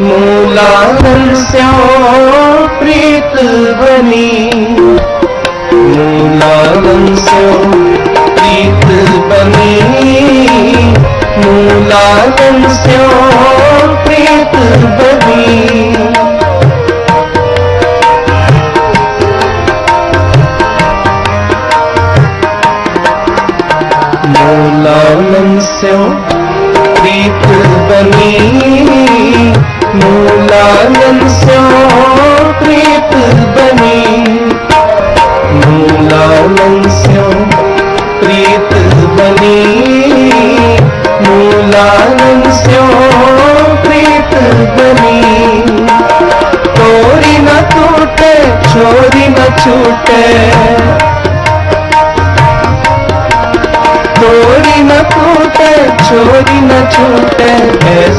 ਮੂਲਾਨ ਸਿਓ ਪ੍ਰੀਤ ਬਨੀ ਮੂਲਾਨ ਸਿਓ ਪ੍ਰੀਤ ਬਨੀ ਮੂਲਾਨ ਸਿਓ ਪ੍ਰੀਤ ਬਨੀ मूलानंद स्यों प्रीत बनी। मूलानंद स्यों प्रीत बनी। मूलानंद स्यों प्रीत बनी। तोरी न टूटे, छोरी न छूटे। तोरी न टूटे, छोरी न छूटे।